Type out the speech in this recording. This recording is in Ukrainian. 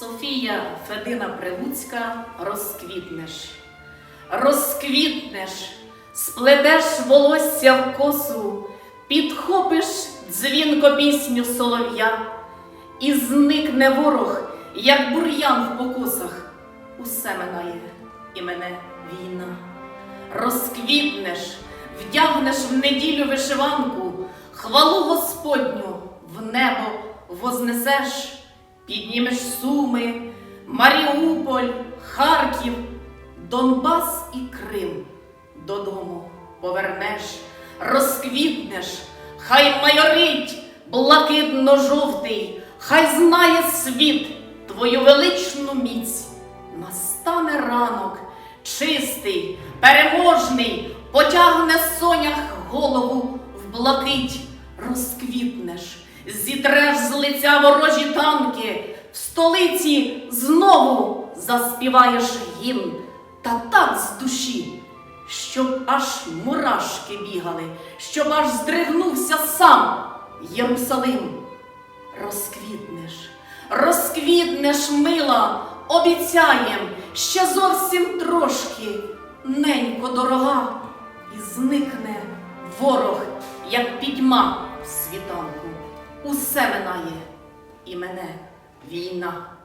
Софія Федина Прилуцька розквітнеш, розквітнеш, сплетеш волосся в косу, підхопиш дзвінко пісню солов'я, і зникне ворог, як бур'ян в покосах, усе минає і мене війна. Розквітнеш, вдягнеш в неділю вишиванку, хвалу Господню в небо вознесеш, піднімеш суми, Маріуполь, Харків, Донбас і Крим додому повернеш, розквітнеш, хай майорить блакитно-жовтий, хай знає світ твою величну міць. Настане ранок, чистий, переможний, потягне сонях голову в блакить, розквітнеш, зітреш з лиця ворожі танки, в столиці знову заспіваєш гімн, та так з душі, щоб аж мурашки бігали, щоб аж здригнувся сам Єрусалим. Розквітнеш, розквітнеш, мила, обіцяєм, ще зовсім трошки, ненько дорога, і зникне ворог, як підьма в світанку. Усе минає, і мене vina.